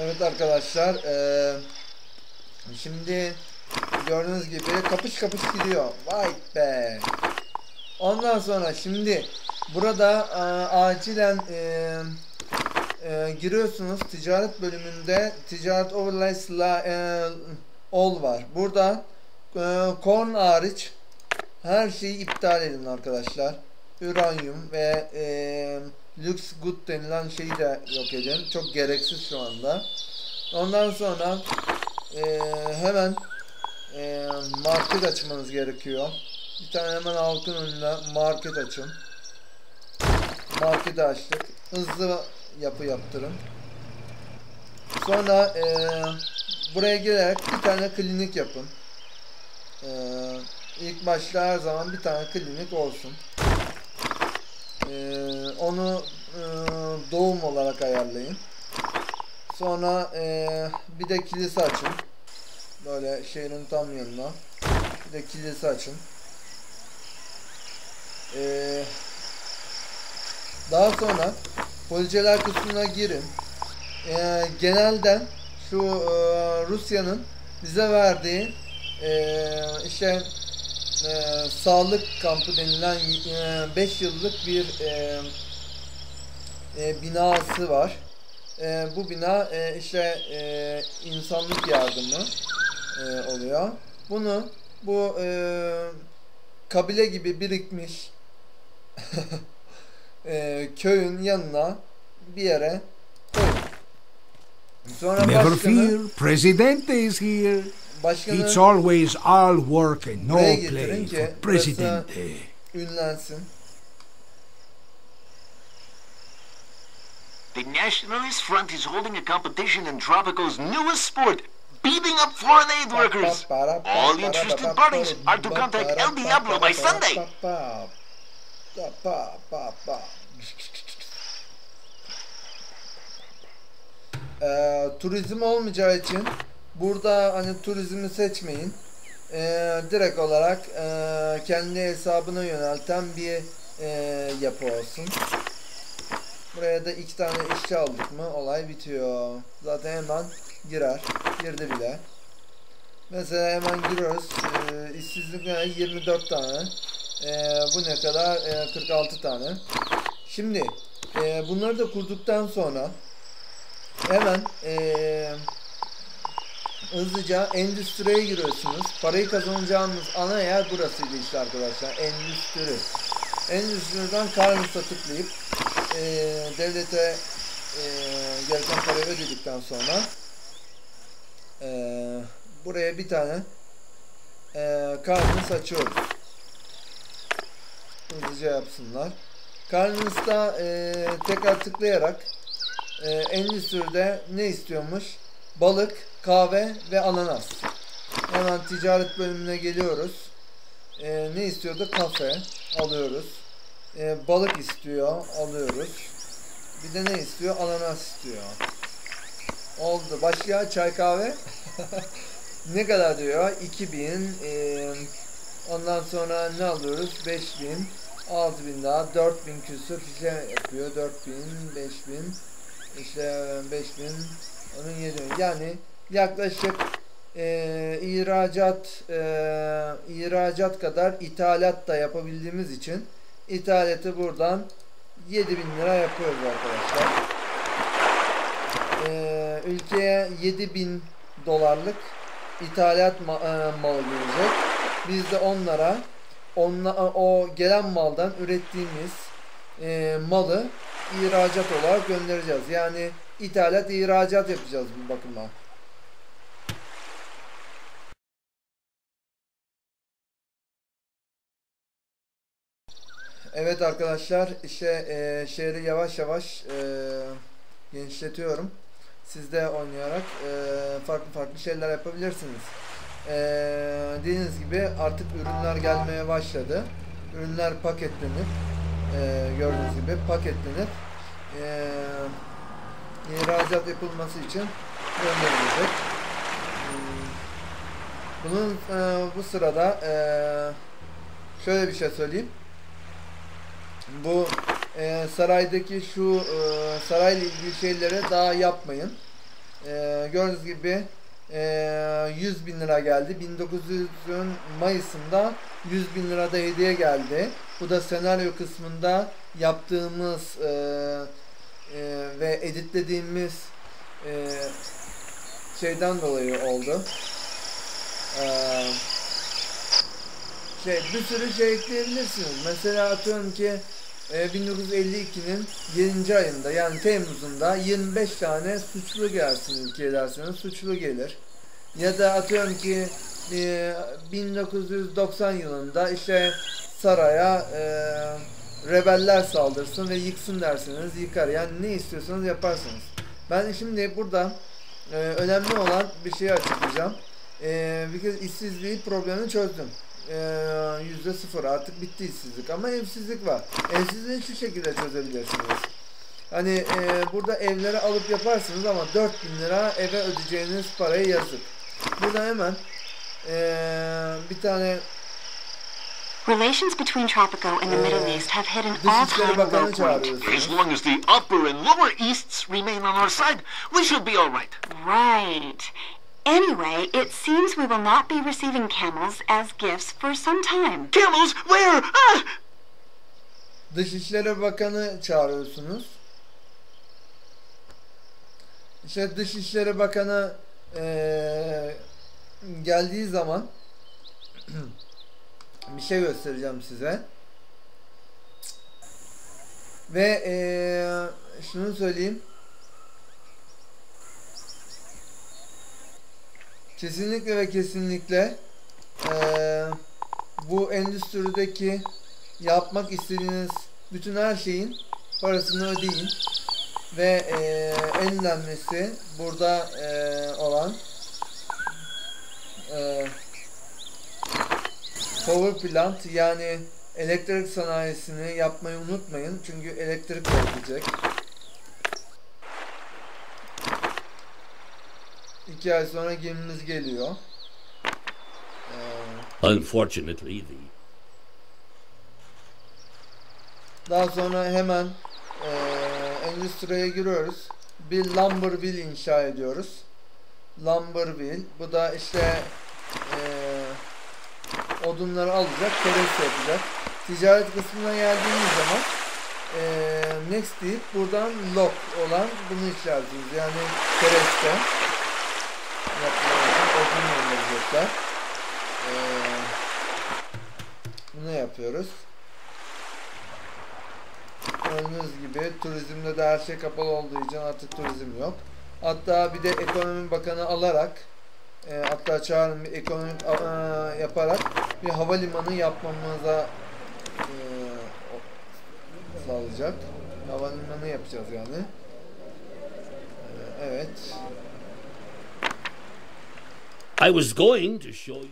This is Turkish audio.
Evet arkadaşlar eee, şimdi gördüğünüz gibi kapış kapış gidiyor. Vay be. Ondan sonra şimdi burada eee, acilen eee, eee, giriyorsunuz ticaret bölümünde ticaret overlays la, eee, all var. Burada eee corn hariç her şeyi iptal edin arkadaşlar. Uranyum ve eee lux good denilen şeyi de yok edin. Çok gereksiz şu anda. Ondan sonra eee, hemen eee, market açmanız gerekiyor. Bir tane hemen halkın önüne market açın. Marketi açtık. Hızlı yapı yaptırın. Sonra eee, buraya gelerek bir tane klinik yapın. Eee ilk başta her zaman bir tane klinik olsun. Eee, onu eee, doğum olarak ayarlayın. Sonra eee, bir de kilise açın. Böyle şehrin tam yanına. Bir de kilise açın. Eee, daha sonra poliçeler kısmına girin. Eee, genelden şu eee, Rusya'nın bize verdiği eee, işte eee, sağlık kampı denilen 5 yıllık bir eee, eee, binası var. Eee, bu bina eee, işte eee, insanlık yardımı eee, oluyor. Bunu bu eee, kabile gibi birikmiş eee, köyün yanına bir yere koyun. Sonra Never başkanı, fear, Presidente is here. Başkanı It's always all work and no play ki for burası- Presidente. ünlensin. The Nationalist Front is holding a competition in Tropical's newest sport, beating up foreign aid workers. All interested parties are to contact El Diablo by Sunday. Ee, turizm olmayacağı için burada hani turizmi seçmeyin. Ee, direkt olarak e, kendi hesabına yönelten bir e, yapı olsun. Buraya da iki tane işçi aldık mı olay bitiyor. Zaten hemen girer. Girdi bile. Mesela hemen giriyoruz. Ee, işsizlik ne? 24 tane. Ee, bu ne kadar? Ee, 46 tane. Şimdi e, bunları da kurduktan sonra hemen e, hızlıca endüstriye giriyorsunuz. Parayı kazanacağınız ana yer burasıydı işte arkadaşlar. Endüstri. Endüstriden Carnus'a tıklayıp e, devlete e, gereken parayı ödedikten sonra e, buraya bir tane e, Carnus açıyoruz. Hızlıca yapsınlar. Carnus'ta e, tekrar tıklayarak e, endüstride ne istiyormuş? Balık, kahve ve ananas. Hemen ticaret bölümüne geliyoruz. E, ne istiyordu? Kafe alıyoruz. E, balık istiyor, alıyoruz. Bir de ne istiyor? Ananas istiyor. Oldu. Başka çay kahve? ne kadar diyor? 2000 e, ondan sonra ne alıyoruz? 5000 6000 daha 4000 küsur fişe yapıyor. 4000, 5000 işte 5000 onun 7000 yani yaklaşık e, ihracat e, ihracat kadar ithalat da yapabildiğimiz için ithalatı buradan 7000 lira yapıyoruz arkadaşlar. E, ülkeye 7000 dolarlık ithalat ma e, malı gelecek. Biz de onlara onla, o gelen maldan ürettiğimiz e, malı ihracat olarak göndereceğiz. Yani ithalat ihracat yapacağız bu bakıma. Evet arkadaşlar işte e, şehri yavaş yavaş e, genişletiyorum. Siz de oynayarak e, farklı farklı şeyler yapabilirsiniz. E, dediğiniz gibi artık ürünler gelmeye başladı. Ürünler paketlenip e, gördüğünüz gibi paketlenip e, ihracat yapılması için gönderilecek. Bunun e, bu sırada e, şöyle bir şey söyleyeyim. Bu e, saraydaki şu e, sarayla ilgili şeylere daha yapmayın. e, gördüğünüz gibi e, 100 bin lira geldi. 1900'ün Mayıs'ında 100 bin lira da hediye geldi. Bu da senaryo kısmında yaptığımız e, e, ve editlediğimiz e, şeyden dolayı oldu. Eee şey, bir sürü şey ekleyebilirsiniz. Mesela atıyorum ki 1952'nin 7. ayında yani Temmuz'unda 25 tane suçlu gelsin ülkeye derseniz suçlu gelir. Ya da atıyorum ki e, 1990 yılında işte saraya e, rebeller saldırsın ve yıksın derseniz yıkar. Yani ne istiyorsanız yaparsınız. Ben şimdi burada e, önemli olan bir şey açıklayacağım. E, bir kez işsizliği problemini çözdüm yüzde sıfır artık bitti işsizlik ama evsizlik var. Evsizliği şu şekilde çözebilirsiniz. Hani e, burada evleri alıp yaparsınız ama 4000 lira eve ödeyeceğiniz parayı yazık. Burada hemen e, bir tane Relations between Tropico and the Middle East have hit an all-time low point. As long as the upper and lower easts remain on our side, we should be all right. Right. Anyway, it seems we will not be receiving camels as gifts for some time. Camels? Where? Ah! Dışişleri Bakanı çağırıyorsunuz. İşte Dışişleri Bakanı eee, geldiği zaman bir şey göstereceğim size. Ve eee, şunu söyleyeyim. Kesinlikle ve kesinlikle eee, bu endüstrideki yapmak istediğiniz bütün her şeyin parasını ödeyin. Ve eee, en önemlisi burada eee, olan eee power plant yani elektrik sanayisini yapmayı unutmayın. Çünkü elektrik olacak. İki ay sonra gemimiz geliyor. Eee Unfortunately, the Daha sonra hemen eee endüstriye giriyoruz. Bir Lumberville inşa ediyoruz. Lumberville. Bu da işte eee odunları alacak, teres yapacak. Ticaret kısmına geldiğimiz zaman eee next deyip buradan lock olan bunu işaretliyoruz. Yani tereste yapmaya odun gönderecekler. Bunu yapıyoruz. Gördüğünüz gibi turizmde de her şey kapalı olduğu için artık turizm yok. Hatta bir de ekonomi bakanı alarak e, hatta çağırın bir ekonomik e, yaparak bir havalimanı yapmamıza e, sağlayacak. Havalimanı yapacağız yani. E, evet. I was going to show you.